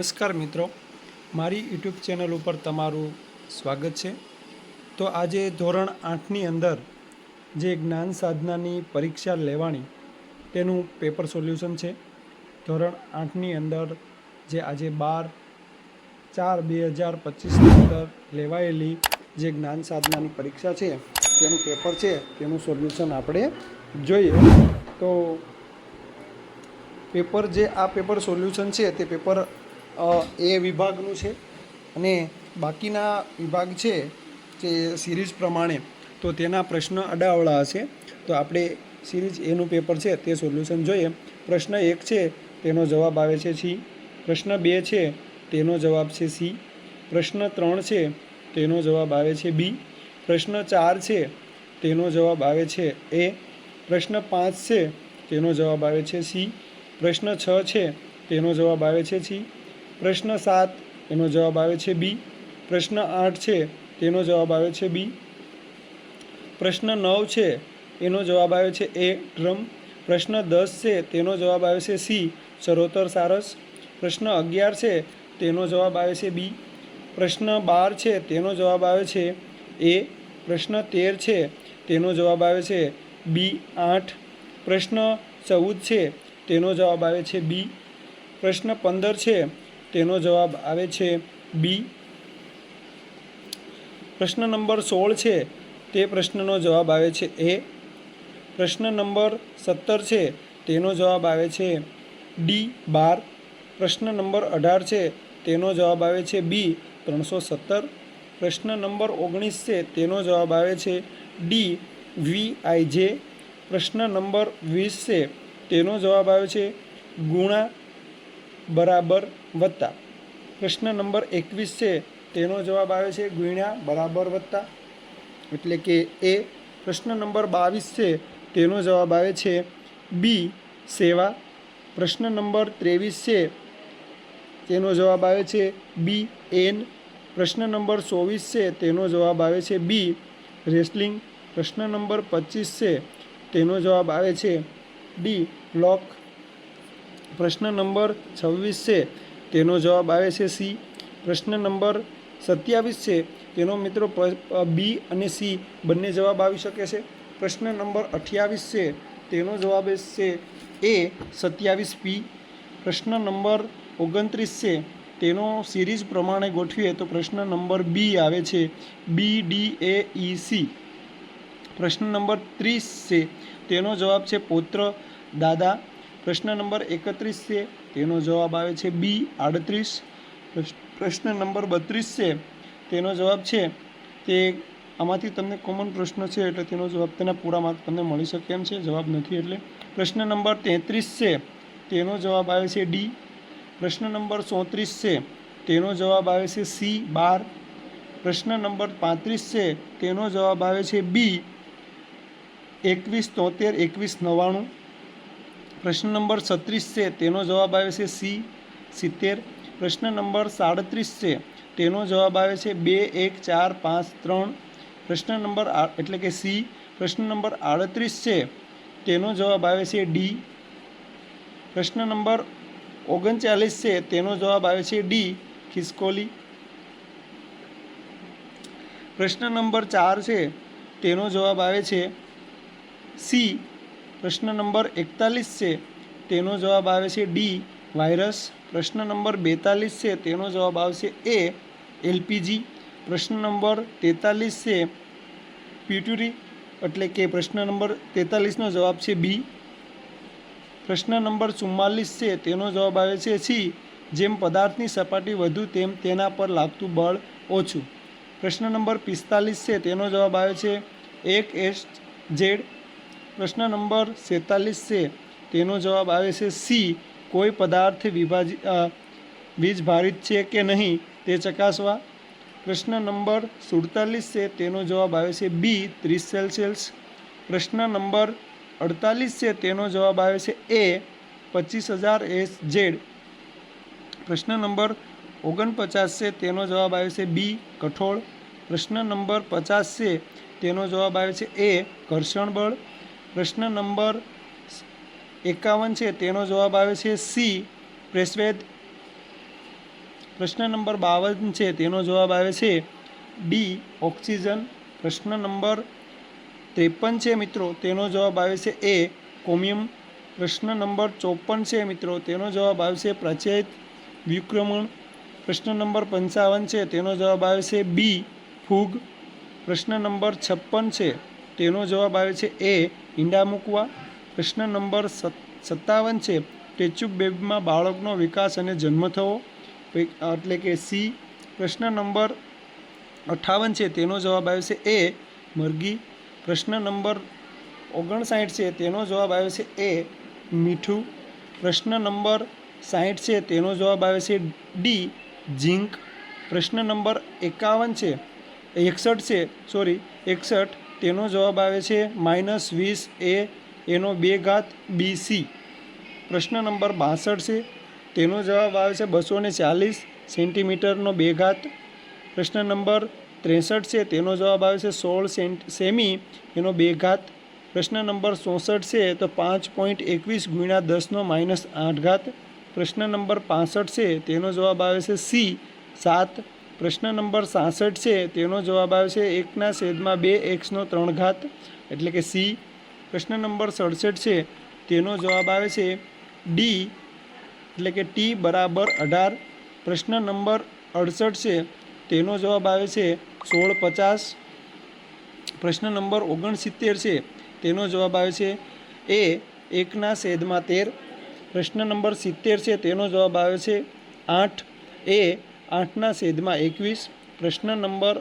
નમસ્કાર મિત્રો. મારી યુટ્યુબ ચેનલ ઉપર તમારું સ્વાગત છે. તો આજે ધોરણ આઠની અંદર જે જ્ઞાન સાધનાની પરીક્ષા લેવાની તેનું પેપર સોલ્યુશન છે. ધોરણ આઠની અંદર જે આજે બાર ચાર બે હજાર પચીસની અંદર લેવાયેલી જે જ્ઞાન સાધનાની પરીક્ષા છે, તેનું પેપર છે, તેનું સોલ્યુશન આપણે જોઈએ. તો પેપર જે આ પેપર સોલ્યુશન છે તે પેપર એ વિભાગનું છે. અને બાકીના વિભાગ છે જે સિરીઝ પ્રમાણે. તો તેના પ્રશ્ન અડાવળા હશે. તો આપણે સિરીઝ એનું પેપર છે તે સોલ્યુશન જોઈએ. પ્રશ્ન એક છે, તેનો જવાબ આવે છે સી. પ્રશ્ન બે છે, તેનો જવાબ છે સી. પ્રશ્ન ત્રણ છે, તેનો જવાબ આવે છે બી. પ્રશ્ન ચાર છે, તેનો જવાબ આવે છે એ. પ્રશ્ન પાંચ છે, તેનો જવાબ આવે છે સી. પ્રશ્ન છ છે, તેનો જવાબ આવે છે સી. પ્રશ્ન સાત, એનો જવાબ આવે છે બી. પ્રશ્ન આઠ છે, તેનો જવાબ આવે છે બી. પ્રશ્ન નવ છે, એનો જવાબ આવે છે એ. ડ્રમ પ્રશ્ન દસ છે, તેનો જવાબ આવે છે સી. ચરોતર સારસ. પ્રશ્ન અગિયાર છે, તેનો જવાબ આવે છે બી. પ્રશ્ન બાર છે, તેનો જવાબ આવે છે એ. પ્રશ્ન તેર છે, તેનો જવાબ આવે છે બી આઠ. પ્રશ્ન ચૌદ છે, તેનો જવાબ આવે છે બી. પ્રશ્ન પંદર છે તેનો જવાબ આવે છે બી પ્રશ્ન નંબર સોળ છે. તે પ્રશ્નનો જવાબ આવે છે એ પ્રશ્ન નંબર સત્તર છે. તેનો જવાબ આવે છે ડી બાર. પ્રશ્ન નંબર અઢાર છે. તેનો જવાબ આવે છે બી ત્રણસો સત્તર. પ્રશ્ન નંબર ઓગણીસ છે. તેનો જવાબ આવે છે ડી વી આઈ જે પ્રશ્ન નંબર વીસ છે. તેનો જવાબ આવે છે ગુણા બરાબર વત્તા. પ્રશ્ન નંબર એકવીસ છે, તેનો જવાબ આવે છે ગુણ્યા બરાબર વત્તા. એટલે કે એ. પ્રશ્ન નંબર બાવીસ છે, તેનો જવાબ આવે છે બી, સેવા. પ્રશ્ન નંબર ત્રેવીસ છે, તેનો જવાબ આવે છે બી, એન. પ્રશ્ન નંબર ચોવીસ છે, તેનો જવાબ આવે છે બી, રેસલિંગ. પ્રશ્ન નંબર પચીસ છે, તેનો જવાબ આવે છે ડી, લોક. પ્રશ્ન નંબર છવ્વીસ છે, તેનો જવાબ આવે છે સી. પ્રશ્ન નંબર સત્યાવીસ છે, તેનો મિત્રો બી અને સી બંને જવાબ આવી શકે છે. પ્રશ્ન નંબર અઠ્યાવીસ છે, તેનો જવાબ છે એ સત્યાવીસ પી. પ્રશ્ન નંબર ઓગણત્રીસ છે, તેનો સિરીઝ પ્રમાણે ગોઠવીએ તો પ્રશ્ન નંબર બી આવે છે, B, D, A, E, C. પ્રશ્ન નંબર ત્રીસ છે, તેનો જવાબ છે પૌત્ર દાદા. પ્રશ્ન નંબર એકત્રીસ છે. તેનો જવાબ આવે છે બી આડત્રીસ. પ્રશ્ન નંબર બત્રીસ છે. તેનો જવાબ છે, તે આમાંથી તમને કોમન પ્રશ્ન છે એટલે તેનો જવાબ તેના પૂરા માર્ક તમને મળી શકે એમ છે. જવાબ નથી એટલે. પ્રશ્ન નંબર તેત્રીસ છે. તેનો જવાબ આવે છે ડી. પ્રશ્ન નંબર ચોત્રીસ છે. તેનો જવાબ આવે છે સી બાર. પ્રશ્ન નંબર પાંત્રીસ છે. તેનો જવાબ આવે છે બી એકવીસ તોતેર એકવીસ નવ્વાણું. પ્રશ્ન નંબર છત્રીસ છે, તેનો જવાબ આવે છે સી, સિત્તેર. પ્રશ્ન નંબર સાડત્રીસ છે, તેનો જવાબ આવે છે બે, એક, ચાર, પાંચ, ત્રણ. પ્રશ્ન નંબર એટલે કે સી. પ્રશ્ન નંબર આડત્રીસ છે, તેનો જવાબ આવે છે ડી. પ્રશ્ન નંબર ઓગણચાલીસ છે, તેનો જવાબ આવે છે ડી, ખિસકોલી. પ્રશ્ન નંબર ચાર છે, તેનો જવાબ આવે છે સી. પ્રશ્ન નંબર એકતાલીસ છે, તેનો જવાબ આવે છે ડી વાયરસ. પ્રશ્ન નંબર બેતાલીસ છે, તેનો જવાબ આવશે એ એલપીજી. પ્રશ્ન નંબર તેતાલીસ છે, પ્યુટરી. એટલે કે પ્રશ્ન નંબર તેતાલીસનો જવાબ છે બી પ્રશ્ન નંબર ચુમ્માલીસ છે, તેનો જવાબ આવે છે સી જેમ પદાર્થની સપાટી વધુ, તેમ તેના પર લાગતું બળ ઓછું. પ્રશ્ન નંબર પિસ્તાલીસ છે, તેનો જવાબ આવે છે એક એસ ઝેડ. પ્રશ્ન નંબર સેતાલીસ છે તેનો જવાબ આવે છે સી. કોઈ પદાર્થ વિભાજિત વીજભારિત છે કે નહીં તે ચકાસવા. પ્રશ્ન નંબર સુડતાલીસ છે તેનો જવાબ આવે છે બી, ત્રીસ સેલ્સિયસ. પ્રશ્ન નંબર અડતાલીસ છે તેનો જવાબ આવે છે એ, પચીસ હજાર એસ ઝેડ. પ્રશ્ન નંબર ઓગણપચાસ છે તેનો જવાબ આવે છે બી, કઠોળ. પ્રશ્ન નંબર પચાસ છે તેનો જવાબ આવે છે એ, ઘર્ષણ બળ. પ્રશ્ન નંબર એકાવન છે, તેનો જવાબ આવે છે સી પ્રેસવેદ પ્રશ્ન નંબર બાવન છે, તેનો જવાબ આવે છે ડી ઓક્સિજન. પ્રશ્ન નંબર ત્રેપન છે, મિત્રો, તેનો જવાબ આવે છે એ કોમિયમ. પ્રશ્ન નંબર ચોપન છે, મિત્રો, તેનો જવાબ આવશે પ્રચેત વિક્રમણ પ્રશ્ન નંબર પંચાવન છે, તેનો જવાબ આવે છે બી ફૂગ. પ્રશ્ન નંબર છપ્પન છે, તેનો જવાબ આવે છે એ ઈંડા મૂકવા. પ્રશ્ન નંબર સત- સત્તાવન છે ટેચ્યુબ બેબીમાં બાળકનો વિકાસ અને જન્મ થવો. એટલે કે સી. પ્રશ્ન નંબર અઠ્ઠાવન છે, તેનો જવાબ આવ્યો છે એ, મરઘી. પ્રશ્ન નંબર ઓગણસાઠ છે, તેનો જવાબ આવ્યો છે એ, મીઠું. પ્રશ્ન નંબર સાઠ છે, તેનો જવાબ આવે છે ડી, ઝીંક. પ્રશ્ન નંબર એકાવન છે, એકસઠ છે, સોરી, એકસઠ. તેનો જવાબ આવે છે માઇનસ વીસ એ, એનો બે ઘાત બી સી. પ્રશ્ન નંબર બાસઠ છે. તેનો જવાબ આવે છે બસો ને ચાલીસ સેન્ટીમીટરનો બે ઘાત. પ્રશ્ન નંબર ત્રેસઠ છે. તેનો જવાબ આવે છે સોળ સેન્ટ, સેમી, એનો બે ઘાત. પ્રશ્ન નંબર ચોસઠ છે તો પાંચ પોઈન્ટ એકવીસ ગુણ્યા દસનો માઇનસ આઠ ઘાત. પ્રશ્ન નંબર પાસઠ છે. તેનો જવાબ આવે છે સી, સાત પ્રશ્ન નંબર સાસઠ છે, તેનો જવાબ આવે છે એકના છેદમાં બે એક્સનો ત્રણ ઘાત એટલે કે સી. પ્રશ્ન નંબર સડસઠ છે, તેનો જવાબ આવે છે ડી, એટલે કે ટી બરાબર અઢાર. પ્રશ્ન નંબર અડસઠ છે, તેનો જવાબ આવે છે સોળ પચાસ. પ્રશ્ન નંબર ઓગણસિત્તેર છે, તેનો જવાબ આવે છે એ એકના છેદમાં તેર. પ્રશ્ન નંબર સિત્તેર છે, તેનો જવાબ આવે છે આઠ. એ આઠના છેદમાં એકવીસ, પ્રશ્ન નંબર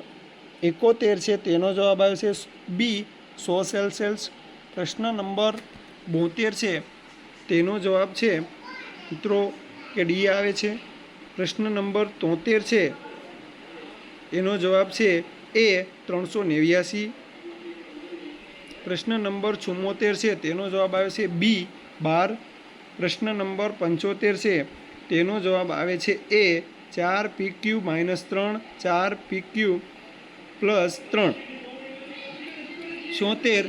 એકોતેર છે તેનો જવાબ આવશે બી, સો સેલ્સિયસ. પ્રશ્ન નંબર બોતેર છે તેનો જવાબ છે, મિત્રો, કે ડી આવે છે. પ્રશ્ન નંબર તોતેર છે એનો જવાબ છે એ ત્રણસો નેવ્યાસી. પ્રશ્ન નંબર ચુમ્મોતેર છે તેનો જવાબ આવે છે બી બાર. પ્રશ્ન નંબર પંચોતેર છે તેનો જવાબ આવે છે એ ચાર પી ક્યુ માઇનસ ત્રણ, ચાર પી ક્યુ પ્લસ ત્રણ. છોતેર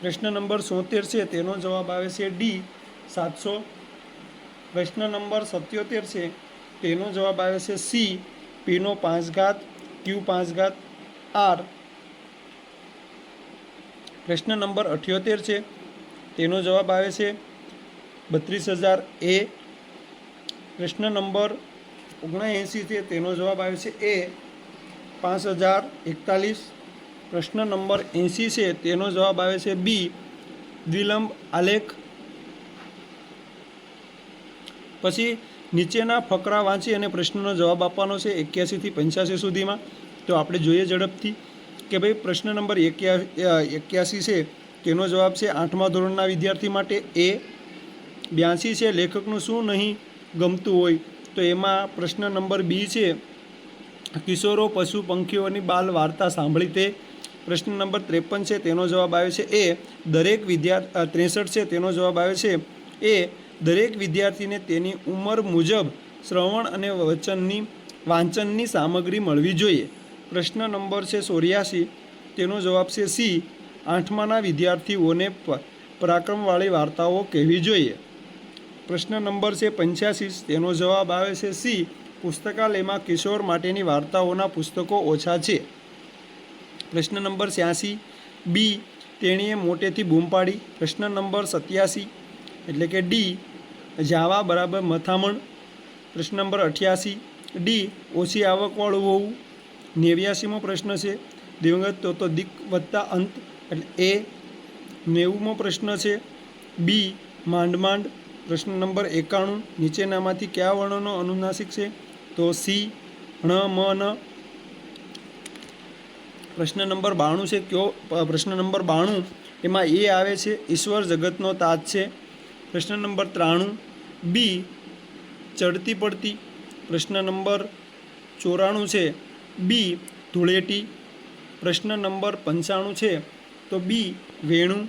પ્રશ્ન નંબર સોતેર છે, તેનો જવાબ આવે છે ડી સાતસો. પ્રશ્ન નંબર સત્યોતેર છે, તેનો જવાબ આવે છે સી પીનો પાંચ ઘાત ક્યુ પાંચ ઘાત આર પ્રશ્ન નંબર અઠ્યોતેર છે, તેનો જવાબ આવે છે બત્રીસ હજાર એ પ્રશ્ન નંબર ઓગણએંસી છે, તેનો જવાબ આવે છે એ પાંચ હજાર એકતાલીસ. પ્રશ્ન નંબર એંસી છે, તેનો જવાબ આવે છે બી દ્વિલંબ આલેખ. પછી નીચેના ફકરા વાંચી અને પ્રશ્નનો જવાબ આપવાનો છે એક્યાસીથી પંચ્યાસી સુધીમાં. તો આપણે જોઈએ ઝડપથી કે ભાઈ પ્રશ્ન નંબર એક્યા એક્યાસી છે, તેનો જવાબ છે આઠમા ધોરણના વિદ્યાર્થી માટે એ. બ્યાસી છે, લેખકનું શું નહીં? ગમતું હોય, તો એમાં પ્રશ્ન નંબર બી છે, કિશોરો, પશુ પંખીઓની બાલ વાર્તા સાંભળી તે. પ્રશ્ન નંબર ત્રેપન છે, તેનો જવાબ આવે છે એ, દરેક વિદ્યાર્થી ત્રેસઠ છે, તેનો જવાબ આવે છે એ, દરેક વિદ્યાર્થીને તેની ઉંમર મુજબ શ્રવણ અને વચનની, વાંચનની સામગ્રી મળવી જોઈએ. પ્રશ્ન નંબર છે ચોર્યાસી, તેનો જવાબ છે સી, આઠમાના વિદ્યાર્થીઓને પરાક્રમવાળી વાર્તાઓ કહેવી જોઈએ. પ્રશ્ન નંબર છે પંચ્યાસી તેનો જવાબ આવે છે સી. પુસ્તકાલયમાં કિશોર માટેની વાર્તાઓના પુસ્તકો ઓછા છે. પ્રશ્ન નંબર છ્યાસી. બી. તેણીએ મોટેથી બૂમ પાડી. પ્રશ્ન નંબર સત્યાસી. એટલે કે ડી. જાવા બરાબર મથામણ. પ્રશ્ન નંબર અઠ્યાસી. ડી. ઓછી આવકવાળું હોવું નેવ્યાસીમો પ્રશ્ન છે. દિવંગત તો તો દિક વત્તા અંત. એટલે એ નેવુંમો પ્રશ્ન છે. બી. માંડ માંડ. પ્રશ્ન નંબર એકાણું, નીચેનામાંથી કયા વર્ણનો અનુનાસિક છે? તો સી, ણ, મ, ન. પ્રશ્ન નંબર બાણું છે. કયો પ્રશ્ન નંબર બાણું, એમાં એ આવે છે, ઈશ્વર જગતનો તાજ છે. પ્રશ્ન નંબર ત્રાણું, બી, ચડતી પડતી. પ્રશ્ન નંબર ચોરાણું છે. બી, ધૂળેટી. પ્રશ્ન નંબર પંચાણું છે. તો બી, વેણું.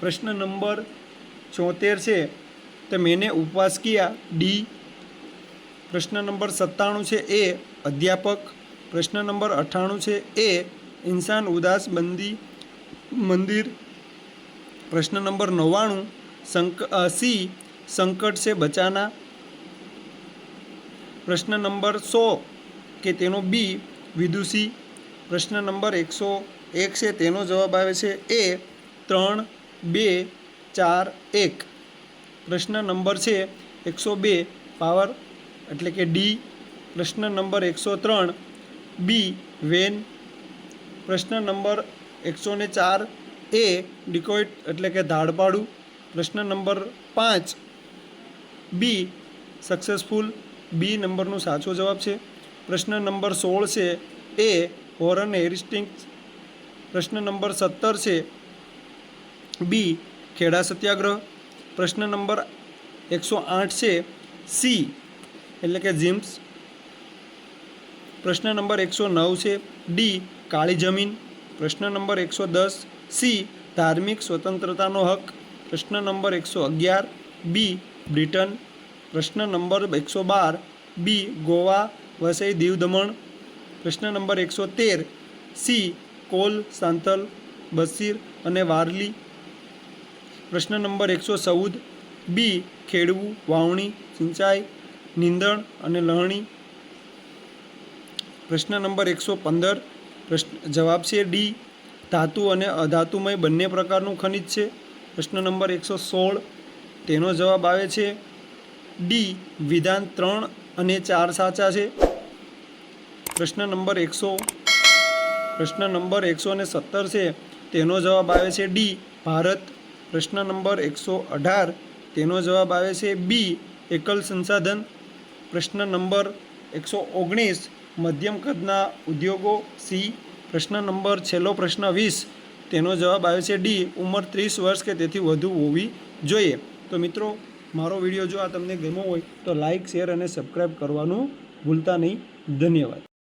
પ્રશ્ન નંબર ચોતેર છે. તો મેને ઉપવાસ કિયા. ડી પ્રશ્ન નંબર સત્તાણું છે એ અધ્યાપક. પ્રશ્ન નંબર અઠ્ઠાણું છે એ ઇન્સાન ઉદાસ બંદી, મંદિર. પ્રશ્ન નંબર નવ્વાણું. સંક સી સંકટ છે બચાના. પ્રશ્ન નંબર સો કે તેનો બી વિદુષી. પ્રશ્ન નંબર એકસો એક છે તેનો જવાબ આવે છે એ ત્રણ, બે, ચાર, એક. પ્રશ્ન નંબર છે એકસો બે, પાવર એટલે કે ડી. પ્રશ્ન નંબર એકસો ત્રણ, બી. વેન. પ્રશ્ન નંબર એકસો ને ચાર, એ. ડિકોઇટ એટલે કે ધાડપાડું. પ્રશ્ન નંબર પાંચ, બી. સક્સેસફુલ. બી નંબરનો સાચો જવાબ છે. પ્રશ્ન નંબર સોળ છે, એ. હોરન હેરિસ્ટિંગ પ્રશ્ન નંબર સત્તર છે, બી. ખેડા સત્યાગ્રહ. પ્રશ્ન નંબર એકસો આઠ છે સી, એટલે કે જીમ્સ. પ્રશ્ન નંબર એકસો નવ છે ડી, કાળી જમીન. પ્રશ્ન નંબર એકસો દસ, સી, ધાર્મિક સ્વતંત્રતાનો હક. પ્રશ્ન નંબર એકસો અગિયાર, બી, બ્રિટન. પ્રશ્ન નંબર એકસો બાર, બી, ગોવા, વસઈ દીવ દમણ પ્રશ્ન નંબર એકસો તેર, સી, કોલ સાંતલ બસીર અને વારલી. પ્રશ્ન નંબર એકસો ચૌદ. બી, ખેડવું, વાવણી, સિંચાઈ, નીંદણ અને લણણી. પ્રશ્ન નંબર એકસો પંદર. પ્રશ્ન, જવાબ છે ડી, ધાતુ અને અધાતુમય બંને પ્રકારનું ખનિજ છે. પ્રશ્ન નંબર એકસો સોળ. તેનો જવાબ આવે છે ડી, વિધાન ત્રણ અને ચાર સાચા છે. પ્રશ્ન નંબર એકસો, પ્રશ્ન નંબર એકસો સત્તર છે. તેનો જવાબ આવે છે ડી, ભારત પ્રશ્ન નંબર એકસો અઢાર. તેનો જવાબ આવે છે બી, એકલ સંસાધન. પ્રશ્ન નંબર એકસો ઓગણીસ, મધ્યમ કદના ઉદ્યોગો. સી, પ્રશ્ન નંબર છેલ્લો પ્રશ્ન વીસ. તેનો જવાબ આવે છે ડી, ઉંમર ત્રીસ વર્ષ કે તેથી વધુ હોવી જોઈએ. તો મિત્રો, મારો વીડિયો જો આ તમને ગમ્યો હોય તો લાઇક શેર અને સબસ્ક્રાઈબ કરવાનું ભૂલતા નહીં. ધન્યવાદ.